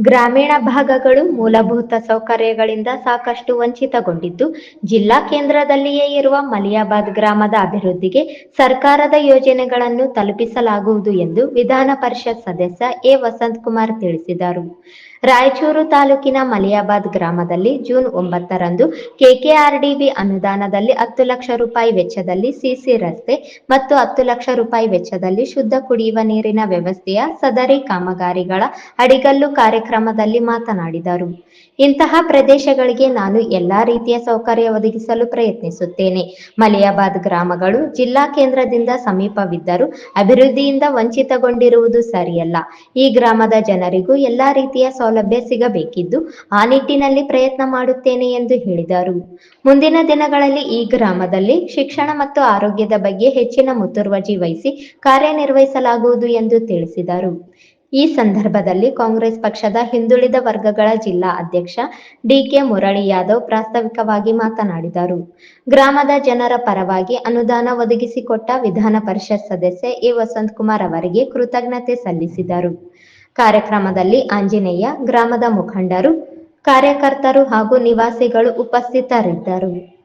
ಗ್ರಾಮೀಣ ಭಾಗಗಳು ಮೂಲಭೂತ ಸೌಕರ್ಯಗಳಿಂದ ಸಾಕಷ್ಟು ವಂಚಿತಗೊಂಡಿದ್ದು, ಜಿಲ್ಲಾ ಕೇಂದ್ರದಲ್ಲಿಯೇ ಇರುವ ಮಲಿಯಾಬಾದ್ ಗ್ರಾಮದ ಅಭಿವೃದ್ಧಿಗೆ ಸರ್ಕಾರದ ಯೋಜನೆಗಳನ್ನು ತಲುಪಿಸಲಾಗುವುದು ಎಂದು ವಿಧಾನ ಪರಿಷತ್ ಸದಸ್ಯ ಎ. ವಸಂತ್ ಕುಮಾರ್ ತಿಳಿಸಿದರು. ರಾಯಚೂರು ತಾಲೂಕಿನ ಮಲಿಯಾಬಾದ್ ಗ್ರಾಮದಲ್ಲಿ ಜೂನ್ ಒಂಬತ್ತರಂದು ಕೆಕೆಆರ್ಡಿಬಿ ಅನುದಾನದಲ್ಲಿ ಹತ್ತು ಲಕ್ಷ ರೂಪಾಯಿ ವೆಚ್ಚದಲ್ಲಿ ಸಿಸಿ ರಸ್ತೆ ಮತ್ತು ಹತ್ತು ಲಕ್ಷ ರೂಪಾಯಿ ವೆಚ್ಚದಲ್ಲಿ ಶುದ್ಧ ಕುಡಿಯುವ ನೀರಿನ ವ್ಯವಸ್ಥೆಯ ಸದರಿ ಕಾಮಗಾರಿಗಳ ಅಡಿಗಲ್ಲು ಕಾರ್ಯಕ್ರಮದಲ್ಲಿ ಮಾತನಾಡಿದರು. ಇಂತಹ ಪ್ರದೇಶಗಳಿಗೆ ನಾನು ಎಲ್ಲಾ ರೀತಿಯ ಸೌಕರ್ಯ ಒದಗಿಸಲು ಪ್ರಯತ್ನಿಸುತ್ತೇನೆ. ಮಲಿಯಾಬಾದ್ ಗ್ರಾಮಗಳು ಜಿಲ್ಲಾ ಕೇಂದ್ರದಿಂದ ಸಮೀಪವಿದ್ದರೂ ಅಭಿವೃದ್ಧಿಯಿಂದ ವಂಚಿತಗೊಂಡಿರುವುದು ಸರಿಯಲ್ಲ. ಈ ಗ್ರಾಮದ ಜನರಿಗೂ ಎಲ್ಲಾ ರೀತಿಯ ಸೌಲಭ್ಯ ಸಿಗಬೇಕಿದ್ದು ಆ ನಿಟ್ಟಿನಲ್ಲಿ ಪ್ರಯತ್ನ ಮಾಡುತ್ತೇನೆ ಎಂದು ಹೇಳಿದರು. ಮುಂದಿನ ದಿನಗಳಲ್ಲಿ ಈ ಗ್ರಾಮದಲ್ಲಿ ಶಿಕ್ಷಣ ಮತ್ತು ಆರೋಗ್ಯದ ಬಗ್ಗೆ ಹೆಚ್ಚಿನ ಮುತುವರ್ಜಿ ವಹಿಸಿ ಕಾರ್ಯನಿರ್ವಹಿಸಲಾಗುವುದು ಎಂದು ತಿಳಿಸಿದರು. ಈ ಸಂದರ್ಭದಲ್ಲಿ ಕಾಂಗ್ರೆಸ್ ಪಕ್ಷದ ಹಿಂದುಳಿದ ವರ್ಗಗಳ ಜಿಲ್ಲಾ ಅಧ್ಯಕ್ಷ ಡಿಕೆ ಮುರಳಿ ಯಾದವ್ ಪ್ರಾಸ್ತಾವಿಕವಾಗಿ ಮಾತನಾಡಿದರು. ಗ್ರಾಮದ ಜನರ ಪರವಾಗಿ ಅನುದಾನ ಒದಗಿಸಿಕೊಟ್ಟ ವಿಧಾನ ಪರಿಷತ್ ಸದಸ್ಯ ಎ ವಸಂತಕುಮಾರ್ ಅವರಿಗೆ ಕೃತಜ್ಞತೆ ಸಲ್ಲಿಸಿದರು. ಕಾರ್ಯಕ್ರಮದಲ್ಲಿ ಆಂಜನೇಯ ಗ್ರಾಮದ ಮುಖಂಡರು, ಕಾರ್ಯಕರ್ತರು ಹಾಗೂ ನಿವಾಸಿಗಳು ಉಪಸ್ಥಿತರಿದ್ದರು.